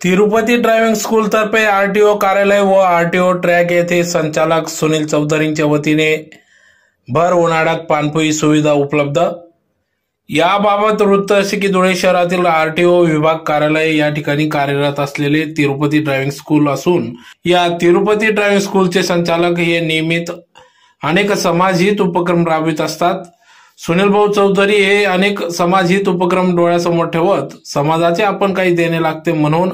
Tirupati driving स्कूलतर्फे RTO कार्यालय व RTO track येथे संचालक सुनील चौधरींच्या वतीने भर उन्हाळ्यात पाणपोई सुविधा उपलब्ध. याबाबत वृत्त असे की धुळे शहरातील आरटीओ विभाग कार्यालय या ठिकाणी कार्यरत असलेले तिरुपती ड्रायव्हिंग स्कूल असून या तिरुपती ड्रायव्हिंग स्कूलचे संचालक हे नियमित अनेक समाजहित उपक्रम राबवित असतात. सुनील भाऊ चौधरी हे अनेक समाजहित उपक्रम डोळ्यासमोर ठेवत समाजाचे आपण काही देणे लागते म्हणून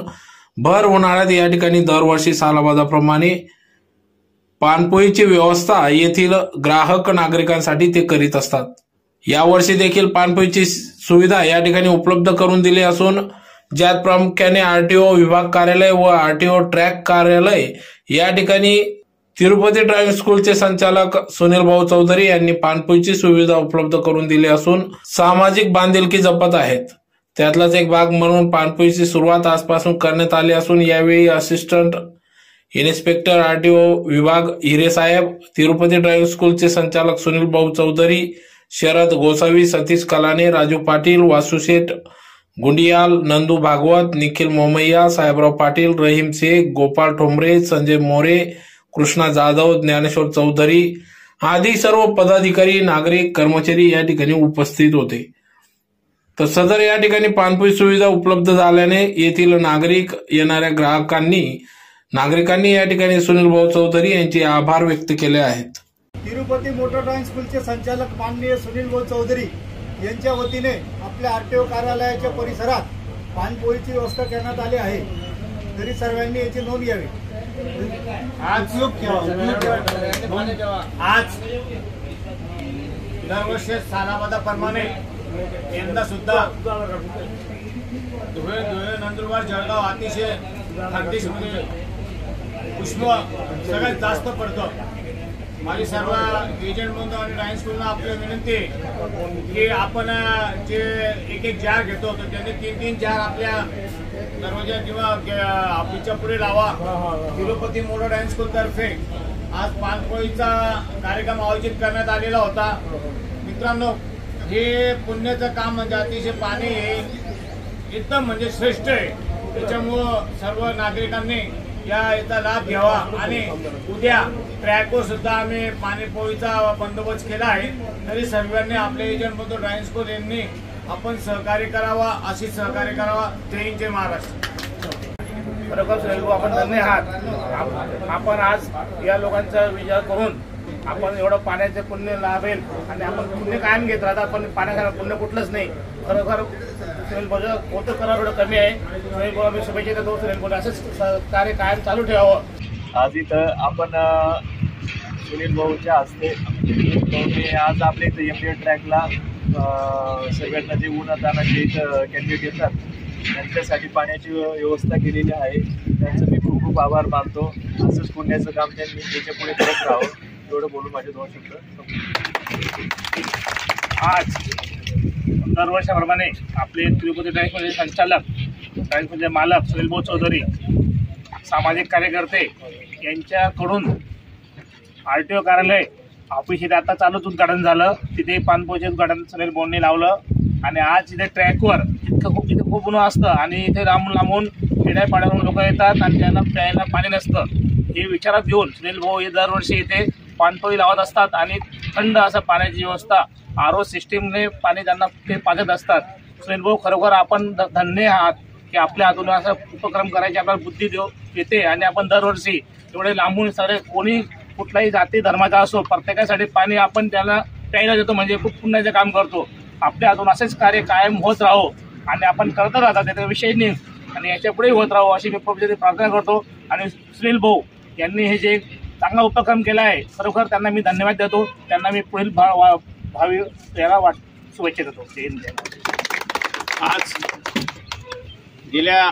भर उन्हाळ्यात या ठिकाणी दरवर्षी सालाबादाप्रमाणे पाणपोईची व्यवस्था येथील ग्राहक नागरिकांसाठी ते करीत असतात. यावर्षी देखील पाणपोईची सुविधा या ठिकाणी उपलब्ध करून दिली असून ज्यात प्रामुख्याने आरटीओ विभाग कार्यालय व आरटीओ ट्रॅक कार्यालय या ठिकाणी तिरुपती ड्रायव्हिंग स्कूलचे संचालक सुनील भाऊ चौधरी यांनी पाणपोईची सुविधा उपलब्ध करून दिली असून सामाजिक बांधिलकी जपत आहेत. त्यातलाच एक भाग म्हणून पाणपोईची सुरुवात आजपासून करण्यात आली असून यावेळी असिस्टंट इन्स्पेक्टर आरटीओ विभाग हिरेसाहेब तिरुपती ड्रायव्हिंग स्कूलचे संचालक सुनील भाऊ चौधरी शरद गोसावी सतीश कलाने राजू पाटील वासुशेठ गुंडियाल नंदू भागवत निखिल मोमय्या साहेबराव पाटील रहीम शेख गोपाळ ठोंबरे संजय मोरे कृष्णा जाधव ज्ञानेश्वर चौधरी आदी सर्व पदाधिकारी नागरिक कर्मचारी या ठिकाणी उपस्थित होते. तर सदर या ठिकाणी पाणपोई सुविधा उपलब्ध झाल्याने येथील नागरिक येणाऱ्या ग्राहकांनी नागरिकांनी या ठिकाणी सुनील भाऊ चौधरी यांचे आभार व्यक्त केले आहेत. तिरुपती मोटर ड्रायव्हिंग स्कूलचे संचालक माननीय सुनील भाऊ चौधरी यांच्या वतीने आपल्या आरटीओ कार्यालयाच्या परिसरात पाणपोळीची व्यवस्था करण्यात आली आहे. तरी सर्वांनी याची नोंद घ्यावी. आज आज. दरवर्षी सालाबादाप्रमाणे यंदा सुद्धा धुळे धुळे नंदुरबार जळगाव अतिशय खानदेशमध्ये उष्म सगळ्यात जास्त पडतं. माझी सर्व एजंट म्हणून आणि ड्रायव्हिंग स्कूलला आपली विनंती आहे की आपण जे एक एक जार घेतो तर त्यांनी तीन तीन जार आपल्या दरवाजा किंवा ऑफिसच्या पुढे लावा. तिरुपती मोटर डायन्स स्कूल तर्फे आज पानपोळीचा कार्यक्रम आयोजित करण्यात आलेला होता. मित्रांनो हे पुण्याचं काम म्हणजे अतिशय पाणी हे एकदम म्हणजे श्रेष्ठ आहे. त्याच्यामुळं सर्व नागरिकांनी या याचा लाभ घ्यावा आणि उद्या ट्रॅको सुद्धा आम्ही पाणीपोळीचा बंदोबस्त केला आहे. तरी सर्वांनी आपले एजंट म्हणतो ड्रायव्हिंग स्कूल यांनी आपण सहकार्य करावा अशी सहकार्य करावा. जय जय महाराष्ट्र. खरोखर आपण धन्य आहात. आपण आज या लोकांचा विचार करून आपण एवढं पाण्याचे पुण्य लाभेल आणि आपण पुण्य कायम घेत राहतात पण पाण्यासारखं पुण्य कुठलंच नाही. खरोखर सुनील भाऊ होतं करा एवढं कमी आहे? सुनील भाऊ आम्ही शुभेच्छा देतो सुनील असंच कार्य कायम चालू ठेवावं. आज इथं आपण सुनील भाऊच्या हस्ते आज आपल्या इथं एम ट्रॅकला सगळ्यांना जे उन्हातानाचे इथं कॅन्डिडेट येतात त्यांच्यासाठी पाण्याची व्यवस्था केलेली आहे. त्यांचं मी खूप खूप आभार मानतो. असंच पुण्याचं काम त्यांनी त्याच्या पुढे करत राहावं. एवढं बोलू माझे दोन शब्द. आज दरवर्षाप्रमाणे आपले तिरुपती बँकमध्ये संचालक बँकमध्ये मालक सुनील भाऊ चौधरी सामाजिक कार्यकर्ते यांच्याकडून आर टी ओ कार्यालय ऑफिस इथे आता चालूच उद्घाटन झालं. तिथे पानपोचे उद्घाटन सुनील भाऊंनी लावलं. आणि आज इथे ट्रॅकवर इतकं खूप इथे खूप उन्हा असतं आणि इथे लांबून लांबून खेड्यापाड्यावरून लोक येतात आणि त्यांना प्यायला पाणी नसतं. हे विचारात घेऊन सुनील भाऊ हे दरवर्षी इथे पाणपोळी लावत असतात आणि थंड असं पाण्याची व्यवस्था आर ओ सिस्टीमने पाणी त्यांना ते पाजत असतात. सुनीलभाऊ खरोखर आपण ध- धन्य आहात की आपल्या हातून असं उपक्रम करायची आपल्याला बुद्धी देऊ येते आणि आपण दरवर्षी एवढे लांबून सगळे कोणी कुठलाही जाती धर्माचा असो प्रत्येकासाठी पाणी आपण त्याला प्यायला देतो म्हणजे खूप पुण्याचं काम करतो. आपल्या हातून असेच कार्य कायम होत राहो आणि आपण करत राहतात त्याचा विषय नाही. आणि याच्यापुढेही होत राहो अशी मी प्रार्थना करतो. आणि सुनील भाऊ यांनी हे जे चांगला उपक्रम केला आहे खरोखर त्यांना मी धन्यवाद देतो. त्यांना मी पुढील भा वा- भावी याला वाट शुभेच्छा देतो. आज गेल्या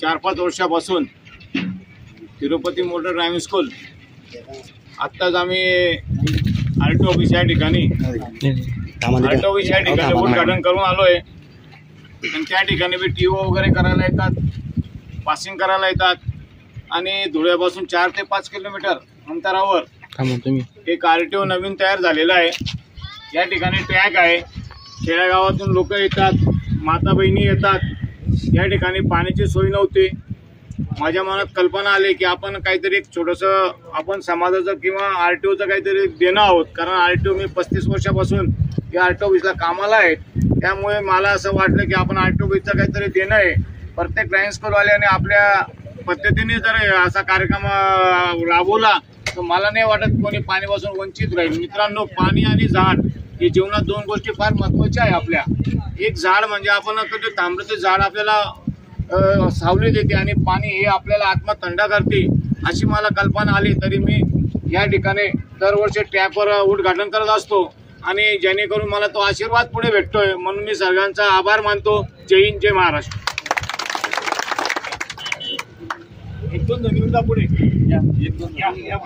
चार पाच वर्षापासून तिरुपती मोटर ड्रायव्हिंग स्कूल आत्ताच आम्ही आर टी ऑफिस या ठिकाणी आर टी ऑफिस या ठिकाणी उद्घाटन करून आलोय. आणि त्या ठिकाणी बी टी ओ वगैरे करायला येतात पासिंग करायला येतात. आणि धुळ्यापासून चार ते पाच किलोमीटर अंतरावर एक आर टी ओ नवीन तयार झालेला आहे. या ठिकाणी ट्रॅक आहे. खेड्यागावातून लोक येतात माता बहिणी येतात. या ठिकाणी पाण्याची सोय नव्हती. माझ्या मनात कल्पना आली की आपण काहीतरी एक छोटंसं आपण समाजाचं किंवा आर टी ओचं काहीतरी देणं आहोत. कारण आर टी ओ मी पस्तीस वर्षापासून या आर टी ऑफिसला कामाला आहे. त्यामुळे मला असं वाटलं की आपण आर टी ऑफिसचं काहीतरी देणं आहे. प्रत्येक ड्रायव्हिंग स्कूलवाल्याने आपल्या पद्धतीने जर असा कार्यक्रम राबवला तर मला नाही वाटत कोणी पाण्यापासून वंचित राहील. मित्रांनो पाणी आणि झाड हे जीवनात दोन गोष्टी फार महत्त्वाच्या आहे आपल्या. एक झाड म्हणजे आपण कधी झाड आपल्याला सावली देते आणि पाणी हे आपल्याला आत्मा थंड करते अशी मला कल्पना आली. तरी मी या ठिकाणी दरवर्षी टॅपवर उद्घाटन करत असतो आणि जेणेकरून मला तो आशीर्वाद पुढे भेटतोय. म्हणून मी सर्वांचा आभार मानतो. जय हिंद जय महाराष्ट्र. एक दोन धन्यवाद पुढे. या. एक दोन या, या.